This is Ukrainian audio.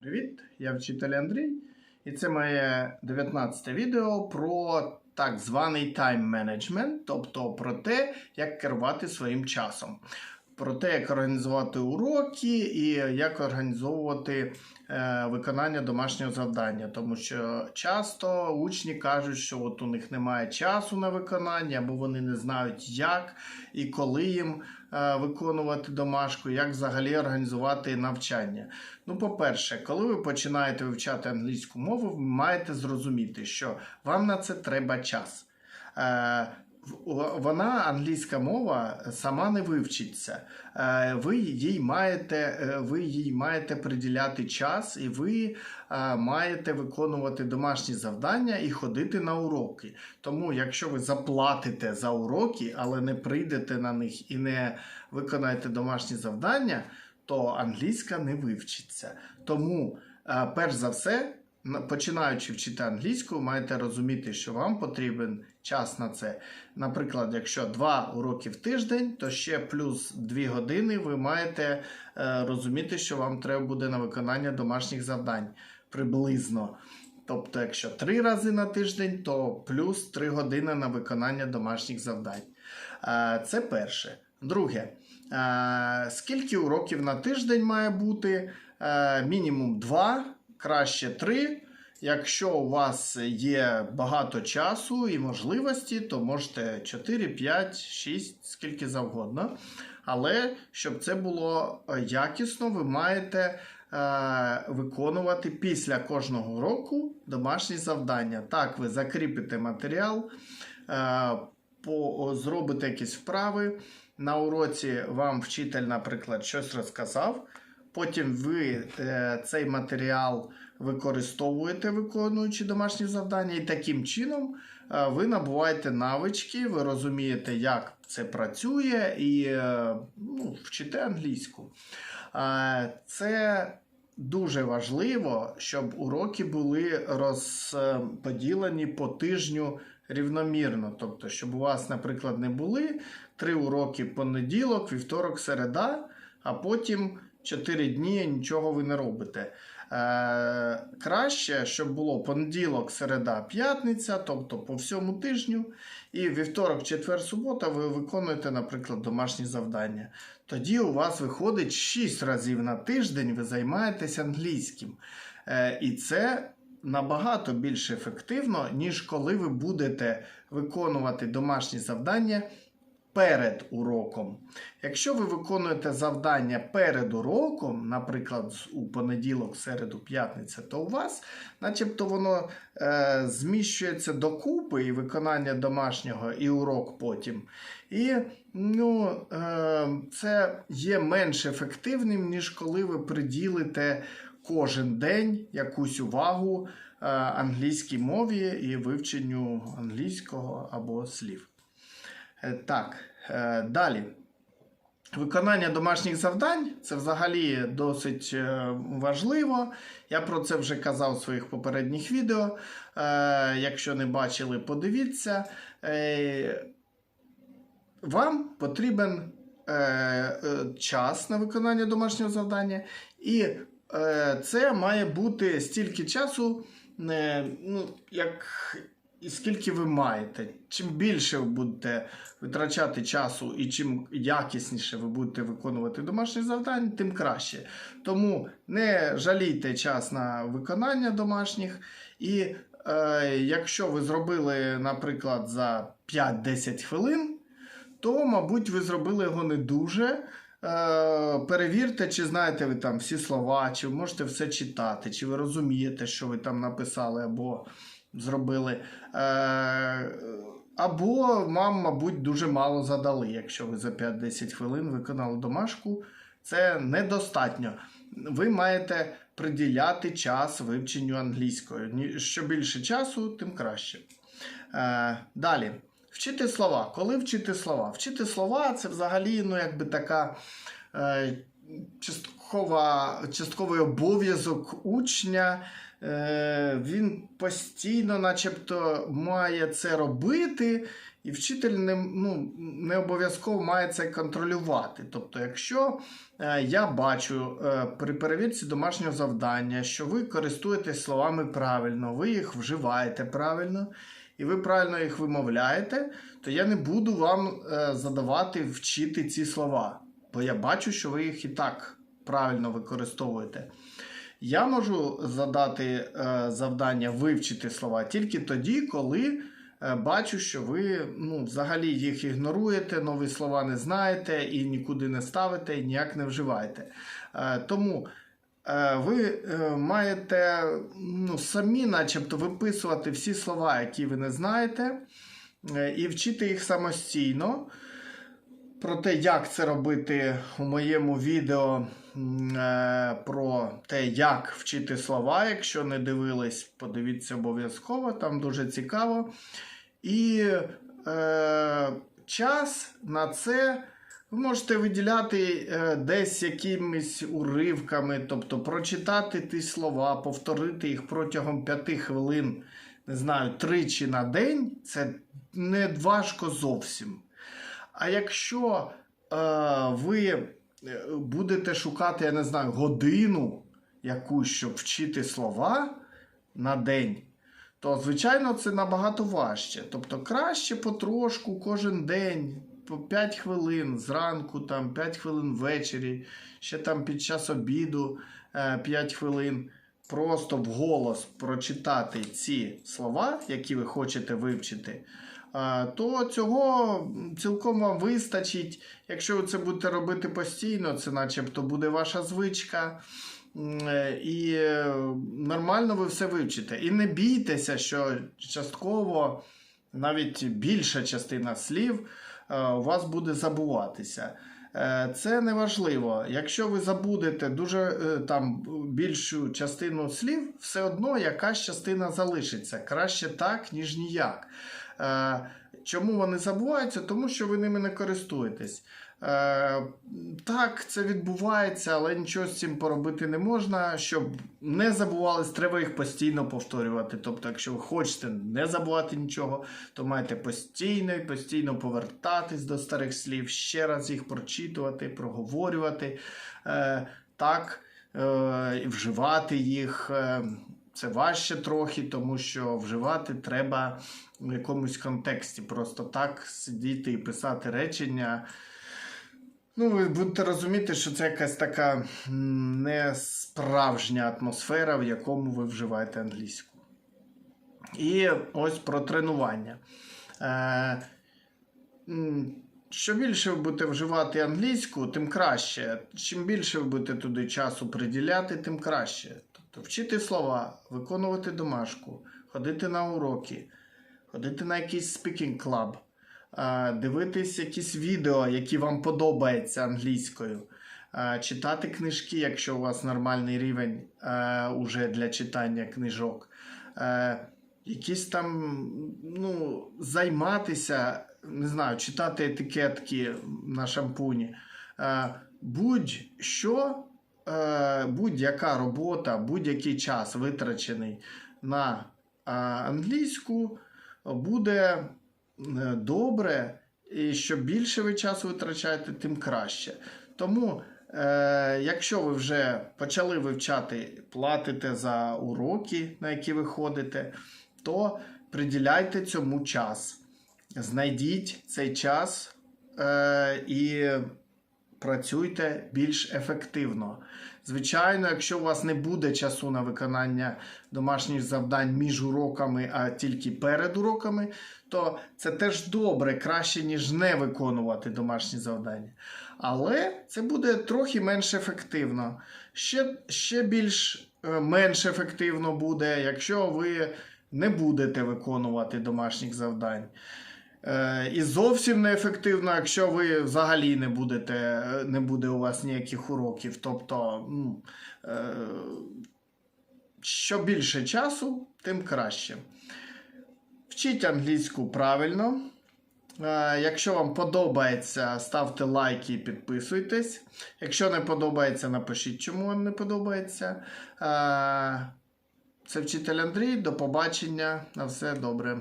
Привіт, я вчитель Андрій, і це моє 19 відео про так званий тайм менеджмент, тобто про те, як керувати своїм часом, про те, як організувати уроки і як організовувати е, виконання домашнього завдання. Тому що часто учні кажуть, що от у них немає часу на виконання, або вони не знають, як і коли їм е, виконувати домашку, як взагалі організувати навчання. Ну, по-перше, коли ви починаєте вивчати англійську мову, ви маєте зрозуміти, що вам на це треба час. Вона, англійська мова, сама не вивчиться. Е, Ви їй маєте, е, ви їй маєте приділяти час, і ви е, маєте виконувати домашні завдання і ходити на уроки. Тому, якщо ви заплатите за уроки, але не прийдете на них і не виконаєте домашні завдання, то англійська не вивчиться. Тому, перш за все, починаючи вчити англійську, маєте розуміти, що вам потрібен час на це. Наприклад, якщо два уроки в тиждень, то ще плюс 2 години ви маєте е, розуміти, що вам треба буде на виконання домашніх завдань приблизно. Тобто, якщо три рази на тиждень, то плюс 3 години на виконання домашніх завдань. Е, Це перше. Друге, е, скільки уроків на тиждень має бути? Мінімум 2, краще 3. Якщо у вас є багато часу і можливості, то можете 4, 5, 6, скільки завгодно. Але щоб це було е, якісно, ви маєте е, виконувати після кожного року домашні завдання. Так, ви закріпите матеріал, е, по, зробите якісь вправи. На уроці вам вчитель, наприклад, щось розказав. Потім ви е, цей матеріал використовуєте, виконуючи домашні завдання, і таким чином е, ви набуваєте навички, ви розумієте, як це працює, і е, ну, вчите англійську. Е, Це дуже важливо, щоб уроки були розподілені по тижню рівномірно. Тобто, щоб у вас, наприклад, не були три уроки понеділок, вівторок, середа, а потім 4 дні нічого ви не робите. Е, краще, щоб було понеділок, середа, п'ятниця, тобто по всьому тижню, і вівторок, четвер, субота ви виконуєте, наприклад, домашні завдання. Тоді у вас виходить 6 разів на тиждень, ви займаєтесь англійським. Е, і це набагато більш ефективно, ніж коли ви будете виконувати домашні завдання перед уроком. Якщо ви виконуєте завдання перед уроком, наприклад, у понеділок, середу, п'ятниця, то у вас, начебто, воно е, зміщується докупи і виконання домашнього, і урок потім. І ну, е, це є менш ефективним, ніж коли ви приділите кожен день якусь увагу е, англійській мові і вивченню англійського або слів. Е, Так, е, далі. Виконання домашніх завдань це взагалі досить е, важливо. Я про це вже казав у своїх попередніх відео. Якщо не бачили, подивіться. Вам потрібен час на виконання домашнього завдання, і це має бути стільки часу, ну, як і скільки ви маєте. Чим більше ви будете витрачати часу і чим якісніше ви будете виконувати домашні завдання, тим краще. Тому не жалійте час на виконання домашніх. І е, якщо ви зробили, наприклад, за 5-10 хвилин, то, мабуть, ви зробили його не дуже. Е, перевірте, чи знаєте ви там всі слова, чи можете все читати, чи ви розумієте, що ви там написали або зробили. Е, або вам, мабуть, дуже мало задали, якщо ви за 5-10 хвилин виконали домашку. Це недостатньо. Ви маєте приділяти час вивченню англійської. Що більше часу, тим краще. Е, далі. Вчити слова. Коли вчити слова? Вчити слова це взагалі ну, якби така е, часткова, частковий обов'язок учня. Е, він постійно, начебто, має це робити, і вчитель не, ну, не обов'язково має це контролювати. Тобто, якщо е, я бачу е, при перевірці домашнього завдання, що ви користуєтесь словами правильно, ви їх вживаєте правильно, і ви правильно їх вимовляєте, то я не буду вам е, задавати вчити ці слова, бо я бачу, що ви їх і так правильно використовуєте. Я можу задати е, завдання вивчити слова тільки тоді, коли е, бачу, що ви ну, взагалі їх ігноруєте, нові слова не знаєте і нікуди не ставите, і ніяк не вживаєте. Тому ви е, маєте ну, самі, начебто, виписувати всі слова, які ви не знаєте, е, і вчити їх самостійно. Про те, як це робити у моєму відео е, про те, як вчити слова. Якщо не дивились, подивіться обов'язково, там дуже цікаво. І е, час на це ви можете виділяти е, десь якимись уривками, тобто прочитати ті слова, повторити їх протягом 5 хвилин, не знаю, тричі на день. Це не важко зовсім. А якщо е, ви е, будете шукати, я не знаю, годину якусь, щоб вчити слова на день, то, звичайно, це набагато важче. Тобто краще потрошку кожен день, по 5 хвилин зранку, там, 5 хвилин ввечері, ще там під час обіду е, 5 хвилин. Просто вголос прочитати ці слова, які ви хочете вивчити, то цього цілком вам вистачить. Якщо ви це будете робити постійно, це начебто буде ваша звичка. Е, І е, нормально ви все вивчите. І не бійтеся, що частково навіть більша частина слів е, у вас буде забуватися. Е, Це не важливо. Якщо ви забудете дуже е, там більшу частину слів, все одно якась частина залишиться. Краще так, ніж ніяк. Чому вони забуваються? Тому що ви ними не користуєтесь. Е, Так, це відбувається, але нічого з цим поробити не можна. Щоб не забувались, треба їх постійно повторювати. Тобто, якщо ви хочете не забувати нічого, то маєте постійно і постійно повертатись до старих слів, ще раз їх прочитувати, проговорювати, е, так, е, вживати їх. Е, це важче трохи, тому що вживати треба в якомусь контексті. Просто так сидіти і писати речення. Ну, ви будете розуміти, що це якась така м, не справжня атмосфера, в якому ви вживаєте англійську. І ось про тренування. Е, що більше ви будете вживати англійську, тим краще. Чим більше ви будете туди часу приділяти, тим краще. Тобто вчити слова, виконувати домашку, ходити на уроки, ходити на якийсь speaking club, дивитись якісь відео, які вам подобаються англійською, читати книжки, якщо у вас нормальний рівень уже для читання книжок. Якісь там ну, займатися, не знаю, читати етикетки на шампуні. Будь-що, будь-яка робота, будь-який час витрачений на англійську, буде е, добре, і що більше ви часу витрачаєте, тим краще. Тому, е, якщо ви вже почали вивчати, платите за уроки, на які ви ходите, то приділяйте цьому час. Знайдіть цей час е, і працюйте більш ефективно. Звичайно, якщо у вас не буде часу на виконання домашніх завдань між уроками, а тільки перед уроками, то це теж добре, краще, ніж не виконувати домашні завдання. Але це буде трохи менш ефективно. Ще, ще більш е, менш ефективно буде, якщо ви не будете виконувати домашніх завдань. Е, І зовсім неефективно, якщо ви взагалі не будете, не буде у вас ніяких уроків. Тобто, ну, е, що більше часу, тим краще. Вчіть англійську правильно. Е, Якщо вам подобається, ставте лайки і підписуйтесь. Якщо не подобається, напишіть, чому вам не подобається. Це вчитель Андрій. До побачення. На все добре.